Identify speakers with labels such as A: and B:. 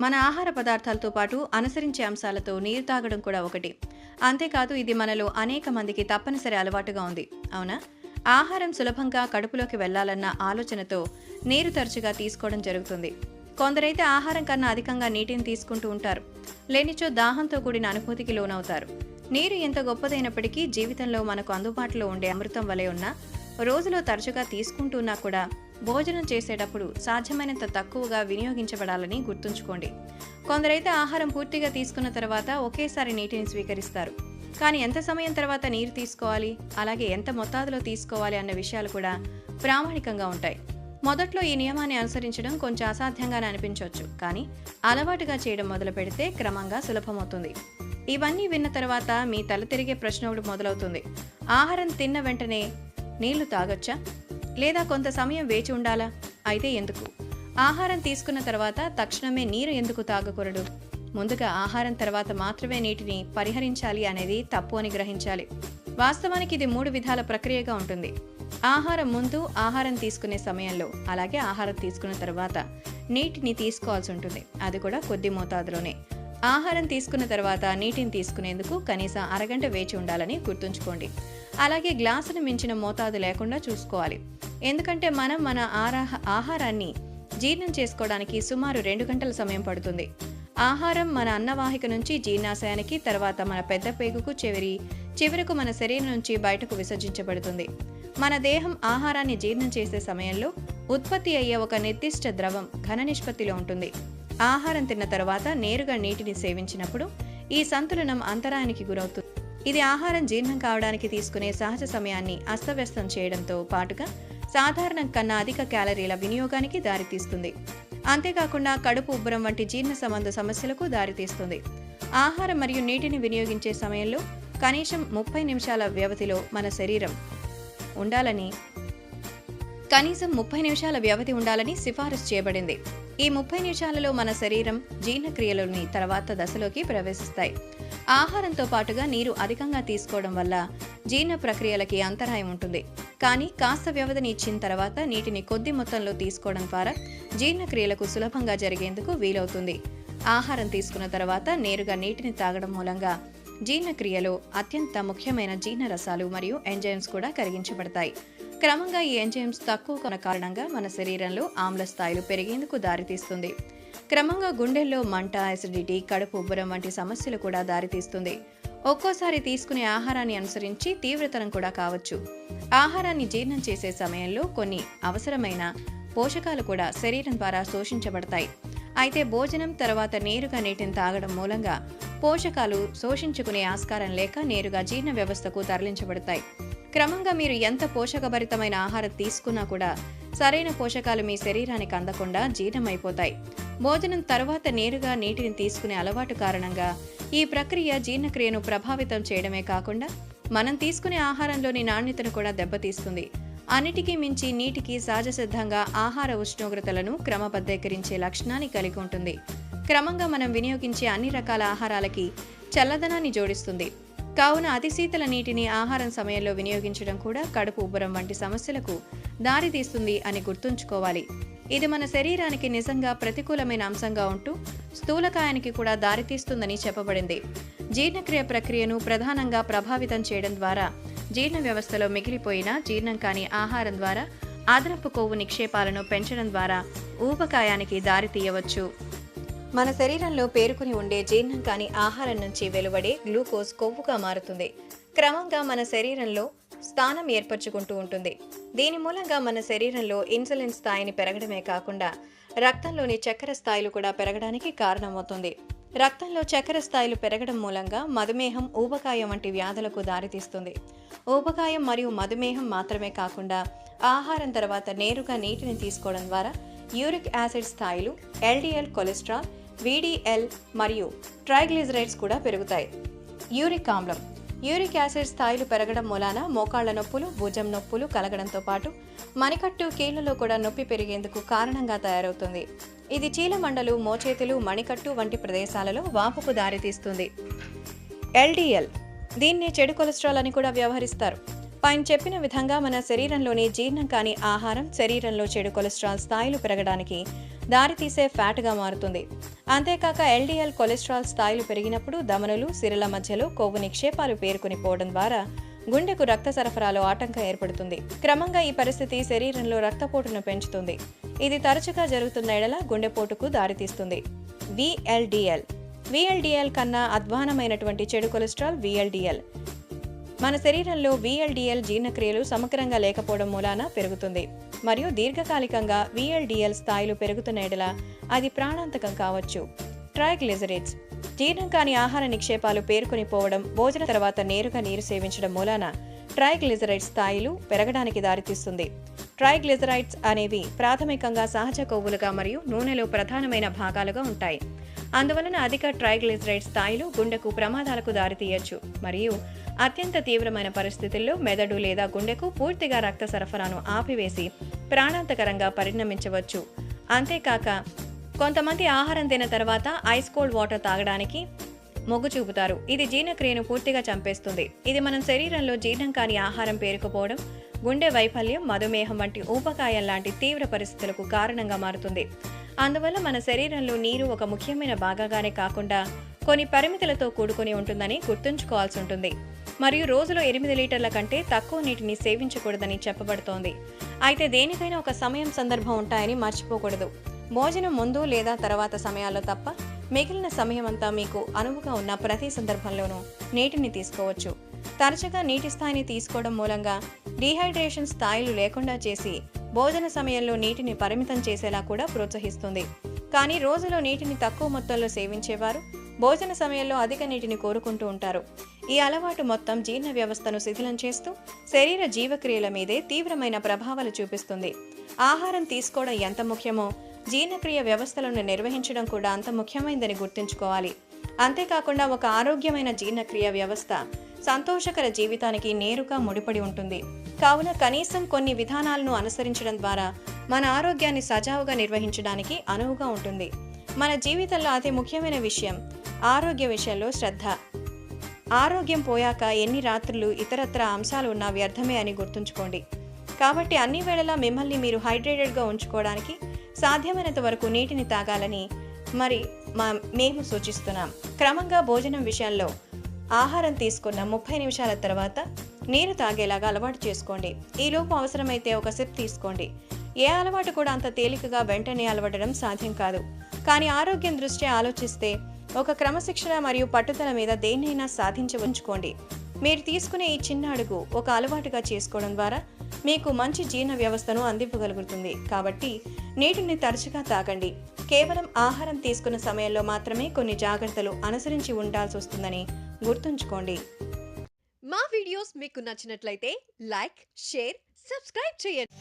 A: మన ఆహార పదార్థాలతో పాటు అనుసరించే అంశాలతో నీరు తాగడం కూడా ఒకటి. అంతేకాదు ఇది మనలో అనేక మందికి తప్పనిసరి అలవాటుగా ఉంది. అవునా? ఆహారం సులభంగా కడుపులోకి వెళ్ళాలన్న ఆలోచనతో నీరు తరచుగా తీసుకోవడం జరుగుతుంది. కొందరైతే ఆహారం కన్నా అధికంగా నీటిని తీసుకుంటూ ఉంటారు. లేనిచో దాహంతో కూడిన అనుభూతికి లోనవుతారు. నీరు ఎంత గొప్పదైనప్పటికీ జీవితంలో మనకు అందుబాటులో ఉండే అమృతం వలె ఉన్న రోజులో తరచుగా తీసుకుంటున్నా కూడా భోజనం చేసేటప్పుడు సాధ్యమైనంత తక్కువగా వినియోగించబడాలని గుర్తుంచుకోండి. కొందరైతే ఆహారం పూర్తిగా తీసుకున్న తర్వాత ఒకేసారి నీటిని స్వీకరిస్తారు. కానీ ఎంత సమయం తర్వాత నీరు తీసుకోవాలి? అలాగే ఎంత మొత్తాదులో తీసుకోవాలి? అన్న విషయాలు కూడా ప్రామాణికంగా ఉంటాయి. మొదట్లో ఈ నియమాన్ని అనుసరించడం కొంచెం అసాధ్యంగానే అనిపించవచ్చు కానీ అలవాటుగా చేయడం మొదలు పెడితే క్రమంగా సులభమవుతుంది. ఇవన్నీ విన్న తర్వాత మీ తల తిరిగే ప్రశ్న ఒకటి మొదలవుతుంది. ఆహారం తిన్న వెంటనే నీళ్ళు తాగొచ్చా? లేదా కొంత సమయం వేచి ఉండాలా? అయితే ఎందుకు? ఆహారం తీసుకున్న తర్వాత తక్షణమే నీరు ఎందుకు తాగకూడదు? ముందుగా ఆహారం తర్వాత మాత్రమే నీటిని పరిహరించాలి అనేది తప్పు అని గ్రహించాలి. వాస్తవానికి ఇది మూడు విధాల ప్రక్రియగా ఉంటుంది. ఆహారం ముందు ఆహారం తీసుకునే సమయంలో అలాగే ఆహారం తీసుకున్న తర్వాత నీటిని తీసుకోవాల్సి ఉంటుంది. అది కూడా కొద్ది మోతాదులోనే. ఆహారం తీసుకున్న తర్వాత నీటిని తీసుకునేందుకు కనీసం అరగంట వేచి ఉండాలని గుర్తుంచుకోండి. అలాగే గ్లాసును మించిన మోతాదు లేకుండా చూసుకోవాలి. ఎందుకంటే మనం మన ఆరాహ ఆహారాన్ని జీర్ణం చేసుకోవడానికి సుమారు రెండు గంటల సమయం పడుతుంది. ఆహారం మన అన్నవాహిక నుంచి జీర్ణాశయానికి తర్వాత మన పెద్ద పేగుకు చివరి చివరకు మన శరీరం నుంచి బయటకు విసర్జించబడుతుంది. మన దేహం ఆహారాన్ని జీర్ణం చేసే సమయంలో ఉత్పత్తి అయ్యే ఒక నిర్దిష్ట ద్రవం ఘన నిష్పత్తిలో ఉంటుంది. ఆహారం తిన్న తర్వాత నేరుగా నీటిని సేవించినప్పుడు ఈ సంతులనం అంతరాయానికి గురవుతుంది. ఇది ఆహారం జీర్ణం కావడానికి తీసుకునే సహజ సమయాన్ని అస్తవ్యస్తం చేయడంతో పాటుగా సాధారణం కన్నా అధిక క్యాలరీల వినియోగానికి దారితీస్తుంది. అంతేకాకుండా కడుపు ఉబ్బరం వంటి జీర్ణ సంబంధ సమస్యలకు దారితీస్తుంది. ఆహారం మరియు నీటిని వినియోగించే సమయంలో కనీసం ముప్పై నిమిషాల వ్యవధిలో మన శరీరం ఉండాలని కనీసం ముప్పై నిమిషాల వ్యవధి ఉండాలని సిఫారసు చేయబడింది. ఈ ముప్పై నిమిషాలలో మన శరీరం జీర్ణక్రియలోని తర్వాత దశలోకి ప్రవేశిస్తాయి. ఆహారంతో పాటుగా నీరు అధికంగా తీసుకోవడం వల్ల జీర్ణ ప్రక్రియలకి అంతరాయం ఉంటుంది. కానీ కాస్త వ్యవధిని ఇచ్చిన తర్వాత నీటిని కొద్ది మొత్తంలో తీసుకోవడం ద్వారా జీర్ణక్రియలకు సులభంగా జరిగేందుకు వీలవుతుంది. ఆహారం తీసుకున్న తర్వాత నేరుగా నీటిని తాగడం మూలంగా జీర్ణక్రియలో అత్యంత ముఖ్యమైన జీర్ణరసాలు మరియు ఎంజైమ్స్ కూడా కరిగించబడతాయి. క్రమంగా ఈ ఎంజైమ్స్ తక్కువ కొన కారణంగా మన శరీరంలో ఆమ్ల స్థాయిలు పెరిగేందుకు దారితీస్తుంది. క్రమంగా గుండెల్లో మంట అసిడిటీ కడుపు ఉబ్బరం వంటి సమస్యలు కూడా దారితీస్తుంది. ఒక్కోసారి తీసుకునే ఆహారాన్ని అనుసరించి తీవ్రతరం కూడా కావచ్చు. ఆహారాన్ని జీర్ణం చేసే సమయంలో కొన్ని అవసరమైన పోషకాలు కూడా శరీరం ద్వారా శోషించబడతాయి. అయితే భోజనం తర్వాత నేరుగా నీటిని తాగడం మూలంగా పోషకాలు శోషించుకునే ఆస్కారం లేక నేరుగా జీర్ణ వ్యవస్థకు తరలించబడతాయి. క్రమంగా మీరు ఎంత పోషకభరితమైన ఆహారం తీసుకున్నా కూడా సరైన పోషకాలు మీ శరీరానికి అందకుండా జీర్ణమైపోతాయి. భోజనం తర్వాత నేరుగా నీటిని తీసుకునే అలవాటు కారణంగా ఈ ప్రక్రియ జీర్ణక్రియను ప్రభావితం చేయడమే కాకుండా మనం తీసుకునే ఆహారంలోని నాణ్యతను కూడా దెబ్బతీస్తుంది. అన్నిటికీ మించి నీటికి సహజసిద్ధంగా ఆహార ఉష్ణోగ్రతలను క్రమబద్ధీకరించే లక్షణాన్ని కలిగి ఉంటుంది. క్రమంగా మనం వినియోగించే అన్ని రకాల ఆహారాలకి చల్లదనాన్ని జోడిస్తుంది. కావున అతి శీతల నీటిని ఆహారం సమయంలో వినియోగించడం కూడా కడుపు ఉబ్బరం వంటి సమస్యలకు దారితీస్తుంది అని గుర్తుంచుకోవాలి. ఇది మన శరీరానికి నిజంగా ప్రతికూలమైన అంశంగా ఉంటూ స్థూలకాయానికి కూడా దారితీస్తుందని చెప్పబడింది. జీర్ణక్రియ ప్రక్రియను ప్రధానంగా ప్రభావితం చేయడం ద్వారా జీర్ణ వ్యవస్థలో మిగిలిపోయిన జీర్ణం కాని ఆహారం ద్వారా అదనపు కొవ్వు నిక్షేపాలను పెంచడం ద్వారా ఊపకాయానికి దారితీయవచ్చు మన శరీరంలో పేరుకుని ఉండే జీర్ణం కాని ఆహారం నుంచి వెలువడే గ్లూకోజ్ కొవ్వుగా మారుతుంది. క్రమంగా మన శరీరంలో స్థానం ఏర్పరచుకుంటూ ఉంటుంది. దీని మూలంగా మన శరీరంలో ఇన్సులిన్ స్థాయిని పెరగడమే కాకుండా రక్తంలోని చక్కెర స్థాయిలు కూడా పెరగడానికి కారణమవుతుంది. రక్తంలో చక్కెర స్థాయిలు పెరగడం మూలంగా మధుమేహం ఊబకాయం వంటి వ్యాధులకు దారితీస్తుంది. ఊబకాయం మరియు మధుమేహం మాత్రమే కాకుండా ఆహారం తర్వాత నేరుగా నీటిని తీసుకోవడం ద్వారా యూరిక్ యాసిడ్ స్థాయిలు ఎల్డిఎల్ కొలెస్ట్రాల్ వీడిఎల్ మరియు ట్రైగ్లిజరైడ్స్ కూడా పెరుగుతాయి. యూరిక్ ఆమ్లం. యూరిక్ యాసిడ్ స్థాయిలు పెరగడం మూలాన మోకాళ్ళ నొప్పులు భుజం నొప్పులు కలగడంతో పాటు మణికట్టు కీళ్ళలో కూడా నొప్పి పెరిగేందుకు కారణంగా తయారవుతుంది. ఇది చీలమండలు మోచేతులు మణికట్టు వంటి ప్రదేశాలలో వాపుకు దారితీస్తుంది. ఎల్డిఎల్. దీన్ని చెడు కొలెస్ట్రాల్ అని కూడా వ్యవహరిస్తారు. పైన చెప్పిన విధంగా మన శరీరంలోని జీర్ణం కాని ఆహారం శరీరంలో చెడు కొలెస్ట్రాల్ స్థాయిలు పెరగడానికి దారితీసే ఫ్యాట్గా మారుతుంది. అంతేకాక ఎల్డిఎల్ కొలెస్ట్రాల్ స్థాయిలు పెరిగినప్పుడు దమనులు సిరల మధ్యలో కొవ్వు నిక్షేపాలు పేరుకుని పోవడం ద్వారా గుండెకు రక్త సరఫరాలో ఆటంకం ఏర్పడుతుంది. క్రమంగా ఈ పరిస్థితి శరీరంలో రక్తపోటును పెంచుతుంది. ఇది తరచుగా జరుగుతున్న ఎడల గుండెపోటుకు దారితీస్తుంది. విఎల్డిఎల్. విఎల్డిఎల్ కన్నా అధ్వానమైనటువంటి చెడు కొలెస్ట్రాల్ విఎల్డిఎల్. మన శరీరంలో విఎల్డిఎల్ జీర్ణక్రియలు సమగ్రంగా లేకపోవడం మూలాన పెరుగుతుంది. మరియు దీర్ఘకాలికంగా విఎల్డిఎల్ స్థాయిలు పెరుగుతున్న ఎడల అది ప్రాణాంతకం కావచ్చు. ట్రైగ్లిజరిడ్స్ జీర్ణం కాని ఆహార నిక్షేపాలు పేరుకొని పోవడం భోజన తర్వాత నేరుగా నీరు సేవించడం మూలాన ట్రైగ్లిజరైడ్ స్థాయిలు పెరగడానికి దారితీస్తుంది. ట్రైగ్లిజరైడ్స్ అనేవి ప్రాథమికంగా సహజ కొవ్వులుగా మరియు నూనెలో ప్రధానమైన భాగాలుగా ఉంటాయి. అందువలన అధిక ట్రైగ్లిజరైడ్ స్థాయిలు గుండెకు ప్రమాదాలకు దారితీయచ్చు. మరియు అత్యంత తీవ్రమైన పరిస్థితుల్లో మెదడు లేదా గుండెకు పూర్తిగా రక్త సరఫరాను ఆపివేసి ప్రాణాంతకరంగా పరిణమించవచ్చు. అంతేకాక కొంతమంది ఆహారం తిన్న తర్వాత ఐస్ కోల్డ్ వాటర్ తాగడానికి మొగ్గు చూపుతారు. ఇది జీర్ణక్రియను పూర్తిగా చంపేస్తుంది. ఇది మనం శరీరంలో జీర్ణం కాని ఆహారం పేరుకుపోవడం గుండె వైఫల్యం మధుమేహం వంటి ఊపకాయం లాంటి తీవ్ర పరిస్థితులకు కారణంగా మారుతుంది. అందువల్ల మన శరీరంలో నీరు ఒక ముఖ్యమైన భాగంగానే కాకుండా కొన్ని పరిమితులతో కూడుకొని ఉంటుందని గుర్తుంచుకోవాల్సి ఉంటుంది. మరియు రోజులో ఎనిమిది లీటర్ల కంటే తక్కువ నీటిని సేవించకూడదని చెప్పబడుతోంది. అయితే దేనికైనా ఒక సమయం సందర్భం ఉంటాయని మర్చిపోకూడదు. భోజనం ముందు లేదా తర్వాత సమయాల్లో తప్ప మిగిలిన సమయం అంతా మీకు అనువుగా ఉన్న ప్రతి సందర్భంలోనూ నీటిని తీసుకోవచ్చు. తరచుగా నీటి స్థాయిని తీసుకోవడం మూలంగా డీహైడ్రేషన్ స్థాయిలు లేకుండా చేసి భోజన సమయంలో నీటిని పరిమితం చేసేలా కూడా ప్రోత్సహిస్తుంది. కానీ రోజులో నీటిని తక్కువ మొత్తంలో సేవించేవారు భోజన సమయంలో అధిక నీటిని కోరుకుంటూ ఉంటారు. ఈ అలవాటు మొత్తం జీర్ణ వ్యవస్థను శిథిలం చేస్తూ శరీర జీవక్రియల మీదే తీవ్రమైన ప్రభావాలు చూపిస్తుంది. ఆహారం తీసుకోవడం ఎంత ముఖ్యమో జీర్ణక్రియ వ్యవస్థలను నిర్వహించడం కూడా అంత ముఖ్యమైనదని గుర్తుంచుకోవాలి. అంతేకాకుండా ఒక ఆరోగ్యమైన జీర్ణక్రియ వ్యవస్థ సంతోషకర జీవితానికి నేరుగా ముడిపడి ఉంటుంది. కావున కనీసం కొన్ని విధానాలను అనుసరించడం ద్వారా మన ఆరోగ్యాన్ని సజావుగా నిర్వహించడానికి అనువుగా ఉంటుంది. మన జీవితంలో అతి ముఖ్యమైన విషయం ఆరోగ్య విషయంలో శ్రద్ధ. ఆరోగ్యం పోయాక ఎన్ని రాత్రులు ఇతరత్ర అంశాలు ఉన్నా వ్యర్థమే అని గుర్తుంచుకోండి. కాబట్టి అన్ని వేళలా మిమ్మల్ని మీరు హైడ్రేటెడ్గా ఉంచుకోవడానికి సాధ్యమైనంత వరకు నీటిని తాగాలని మరి మా మేము సూచిస్తున్నాం. క్రమంగా భోజనం విషయంలో ఆహారం తీసుకున్న ముప్పై నిమిషాల తర్వాత నీరు తాగేలాగా అలవాటు చేసుకోండి. ఈలోపు అవసరమైతే ఒక సిప్ తీసుకోండి. ఏ అలవాటు కూడా అంత తేలికగా వెంటనే అలవడడం సాధ్యం కాదు. కానీ ఆరోగ్యం దృష్ట్యా ఆలోచిస్తే ఒక క్రమశిక్షణ మరియు పట్టుదల మీద దేన్నైనా సాధించవంచుకోండి మీరు తీసుకునే ఈ చిన్న అడుగు ఒక అలవాటుగా చేసుకోవడం ద్వారా మీకు మంచి జీర్ణ వ్యవస్థను అందింపగలుగుతుంది. కాబట్టి నీటిని తరచుగా తాగండి. కేవలం ఆహారం తీసుకున్న సమయంలో మాత్రమే కొన్ని జాగ్రత్తలు అనుసరించి ఉండాల్సి వస్తుందని గుర్తుంచుకోండి.
B: మా వీడియోస్ మీకు నచ్చినట్లయితే లైక్ షేర్ సబ్స్క్రైబ్ చేయండి.